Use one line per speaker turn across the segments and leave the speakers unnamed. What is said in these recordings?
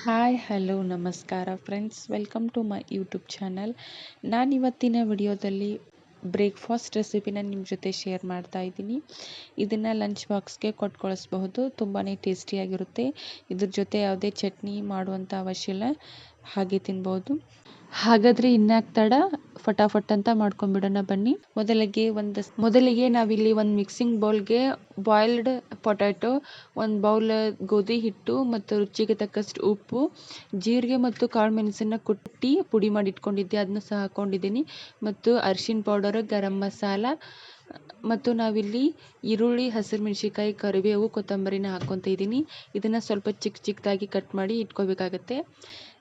Hi hello ನಮಸ್ಕಾರ friends welcome to my YouTube channel ನಾನು ಇವತ್ತಿನ ವಿಡಿಯೋದಲ್ಲಿ ಬ್ರೇಕ್ಫಾಸ್ಟ್ ರೆಸಿಪಿನ ನಿಮ್ಮ ಜೊತೆ ಶೇರ್ ಮಾಡ್ತಾ ಇದ್ದೀನಿ. ಇದನ್ನು ಲಂಚ್ ಬಾಕ್ಸ್ಗೆ ಕೊಟ್ಟು ಕಳಿಸ್ಬಹುದು ತುಂಬಾ ಟೇಸ್ಟಿಯಾಗಿರುತ್ತೆ ಇದ್ರ ಜೊತೆ ಯಾವುದೇ ಚಟ್ನಿ ಮಾಡುವಂಥ ಅವಶ್ಯ ಇಲ್ಲ. ಹಾಗೆ ತಿನ್ಬೋದು. ಹಾಗಾದರೆ ಇನ್ಯಾಕೆ ತಡ? ಫಟಾಫಟ್ ಅಂತ ಮಾಡ್ಕೊಂಡ್ಬಿಡೋಣ ಬನ್ನಿ. ಮೊದಲಿಗೆ ಒಂದು ಮೊದಲಿಗೆ ನಾವಿಲ್ಲಿ ಒಂದು ಮಿಕ್ಸಿಂಗ್ ಬೌಲ್ಗೆ ಬಾಯ್ಲ್ಡ್ ಪೊಟ್ಯಾಟೊ ಒಂದು ಬೌಲ್ ಗೋಧಿ ಹಿಟ್ಟು ಮತ್ತು ರುಚಿಗೆ ತಕ್ಕಷ್ಟು ಉಪ್ಪು, ಜೀರಿಗೆ ಮತ್ತು ಕಾಳು ಮೆಣಸನ್ನು ಕುಟ್ಟಿ ಪುಡಿ ಮಾಡಿ ಇಟ್ಕೊಂಡಿದ್ದೆ. ಅದನ್ನು ಸಹ ಹಾಕ್ಕೊಂಡಿದ್ದೀನಿ ಮತ್ತು ಅರಿಶಿನ ಪೌಡರ್ ಗರಂ ಮಸಾಲ, ಮತ್ತು ನಾವಿಲ್ಲಿ ಈರುಳ್ಳಿ, ಹಸಿರು ಮೆಣಸಿನ್ಕಾಯಿ, ಕರಿಬೇವು, ಕೊತ್ತಂಬರಿನ ಹಾಕ್ಕೊತ ಇದ್ದೀನಿ ಇದನ್ನು ಸ್ವಲ್ಪ ಚಿಕ್ಕ ಚಿಕ್ಕದಾಗಿ ಕಟ್ ಮಾಡಿ ಇಟ್ಕೋಬೇಕಾಗತ್ತೆ.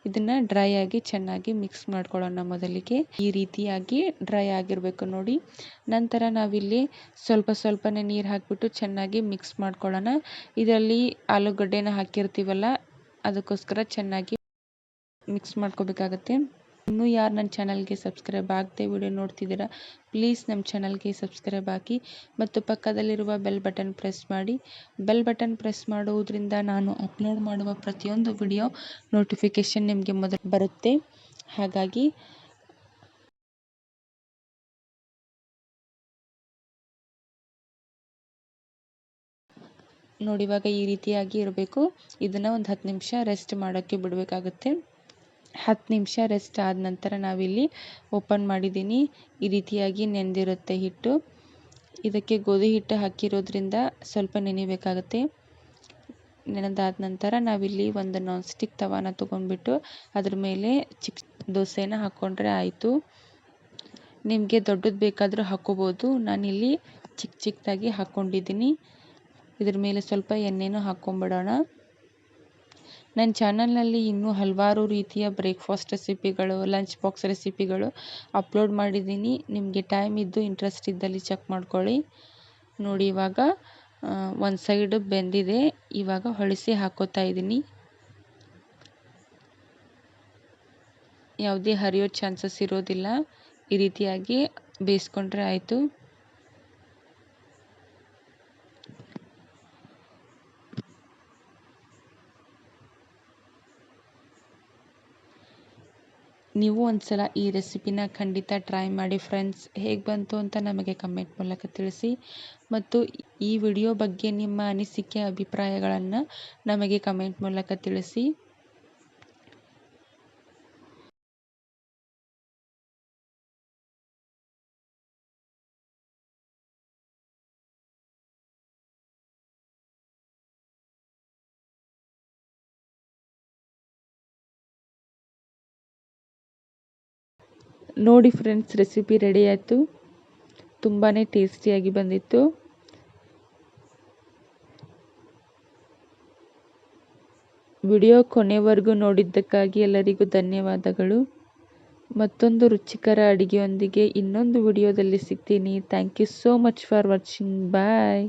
ಇದನ್ನು ಡ್ರೈ ಆಗಿ ಚೆನ್ನಾಗಿ ಮಿಕ್ಸ್ ಮಾಡ್ಕೊಳ್ಳೋಣ ಮೊದಲಿಗೆ. ಈ ರೀತಿಯಾಗಿ ಡ್ರೈ ಆಗಿರಬೇಕು ನೋಡಿ. ನಂತರ ನಾವಿಲ್ಲಿ ಸ್ವಲ್ಪ ಸ್ವಲ್ಪನೇ ನೀರು ಹಾಕಿಬಿಟ್ಟು ಚೆನ್ನಾಗಿ ಮಿಕ್ಸ್ ಮಾಡ್ಕೊಳ್ಳೋಣ. ಇದರಲ್ಲಿ ಆಲೂಗಡ್ಡೆನ ಹಾಕಿರ್ತೀವಲ್ಲ, ಅದಕ್ಕೋಸ್ಕರ ಚೆನ್ನಾಗಿ ಮಿಕ್ಸ್ ಮಾಡ್ಕೋಬೇಕಾಗತ್ತೆ. ಇನ್ನೂ ಯಾರು ನನ್ನ ಚಾನಲ್ಗೆ ಸಬ್ಸ್ಕ್ರೈಬ್ ಆಗದೆ ವಿಡಿಯೋ ನೋಡ್ತಿದ್ದೀರಾ, ಪ್ಲೀಸ್ ನಮ್ಮ ಚಾನಲ್ಗೆ ಸಬ್ಸ್ಕ್ರೈಬ್ ಹಾಕಿ ಮತ್ತು ಪಕ್ಕದಲ್ಲಿರುವ ಬೆಲ್ ಬಟನ್ ಪ್ರೆಸ್ ಮಾಡಿ. ಬೆಲ್ ಬಟನ್ ಪ್ರೆಸ್ ಮಾಡುವುದರಿಂದ ನಾನು ಅಪ್ಲೋಡ್ ಮಾಡುವ ಪ್ರತಿಯೊಂದು ವಿಡಿಯೋ ನೋಟಿಫಿಕೇಶನ್ ನಿಮಗೆ ಮೊದಲು ಬರುತ್ತೆ. ಹಾಗಾಗಿ ನೋಡಿವಾಗ ಈ ರೀತಿಯಾಗಿ ಇರಬೇಕು. ಇದನ್ನು ಒಂದು ಹತ್ತು ನಿಮಿಷ ರೆಸ್ಟ್ ಮಾಡೋಕ್ಕೆ ಬಿಡಬೇಕಾಗುತ್ತೆ. ಹತ್ತು ನಿಮಿಷ ರೆಸ್ಟ್ ಆದ ನಂತರ ನಾವಿಲ್ಲಿ ಓಪನ್ ಮಾಡಿದ್ದೀನಿ. ಈ ರೀತಿಯಾಗಿ ನೆಂದಿರುತ್ತೆ ಹಿಟ್ಟು. ಇದಕ್ಕೆ ಗೋಧಿ ಹಿಟ್ಟು ಹಾಕಿರೋದ್ರಿಂದ ಸ್ವಲ್ಪ ನೆನಿಬೇಕಾಗುತ್ತೆ. ನೆನೆದಾದ ನಂತರ ನಾವಿಲ್ಲಿ ಒಂದು ನಾನ್ ಸ್ಟಿಕ್ ತವಾನ ತೊಗೊಂಡ್ಬಿಟ್ಟು ಅದ್ರ ಮೇಲೆ ಚಿಕ್ಕ ದೋಸೆನ ಹಾಕ್ಕೊಂಡ್ರೆ ಆಯಿತು. ನಿಮಗೆ ದೊಡ್ಡದು ಬೇಕಾದರೂ ಹಾಕ್ಕೋಬೋದು ನಾನಿಲ್ಲಿ ಚಿಕ್ಕ ಚಿಕ್ಕದಾಗಿ ಹಾಕ್ಕೊಂಡಿದ್ದೀನಿ ಇದ್ರ ಮೇಲೆ ಸ್ವಲ್ಪ ಎಣ್ಣೆನೂ ಹಾಕ್ಕೊಂಬಿಡೋಣ ನನ್ನ ಚಾನಲ್ನಲ್ಲಿ ಇನ್ನೂ ಹಲವಾರು ರೀತಿಯ ಬ್ರೇಕ್ಫಾಸ್ಟ್ ರೆಸಿಪಿಗಳು ಲಂಚ್ ಬಾಕ್ಸ್ ರೆಸಿಪಿಗಳು ಅಪ್ಲೋಡ್ ಮಾಡಿದ್ದೀನಿ. ನಿಮಗೆ ಟೈಮ್ ಇದ್ದು ಇಂಟ್ರೆಸ್ಟ್ ಇದ್ದಲ್ಲಿ ಚೆಕ್ ಮಾಡ್ಕೊಳ್ಳಿ. ನೋಡಿ ಇವಾಗ ಒಂದು ಸೈಡ್ ಬೆಂದಿದೆ. ಇವಾಗ ಹೊಳಿಸಿ ಹಾಕೋತಾ ಇದ್ದೀನಿ. ಯಾವುದೇ ಹರಿಯೋ ಚಾನ್ಸಸ್ ಇರೋದಿಲ್ಲ. ಈ ರೀತಿಯಾಗಿ ಬೇಯಿಸ್ಕೊಂಡ್ರೆ ಆಯಿತು. ನೀವು ಒಂದ್ಸಲ ಈ ರೆಸಿಪಿನ ಖಂಡಿತ ಟ್ರೈ ಮಾಡಿ ಫ್ರೆಂಡ್ಸ್ ಹೇಗೆ ಬಂತು ಅಂತ ನಮಗೆ ಕಮೆಂಟ್ ಮೂಲಕ ತಿಳಿಸಿ. ಮತ್ತು ಈ ವಿಡಿಯೋ ಬಗ್ಗೆ ನಿಮ್ಮ ಅನಿಸಿಕೆ, ಅಭಿಪ್ರಾಯಗಳನ್ನು ನಮಗೆ ಕಮೆಂಟ್ ಮೂಲಕ ತಿಳಿಸಿ. ನೋಡಿ ಫ್ರೆಂಡ್ಸ್ ರೆಸಿಪಿ ರೆಡಿ ಆಯಿತು. ತುಂಬಾ ಟೇಸ್ಟಿಯಾಗಿ ಬಂದಿತ್ತು. ವಿಡಿಯೋ ಕೊನೆವರೆಗೂ ನೋಡಿದ್ದಕ್ಕಾಗಿ ಎಲ್ಲರಿಗೂ ಧನ್ಯವಾದಗಳು. ಮತ್ತೊಂದು ರುಚಿಕರ ಅಡುಗೆಯೊಂದಿಗೆ ಇನ್ನೊಂದು ವಿಡಿಯೋದಲ್ಲಿ ಸಿಗ್ತೀನಿ. Thank you so much for watching bye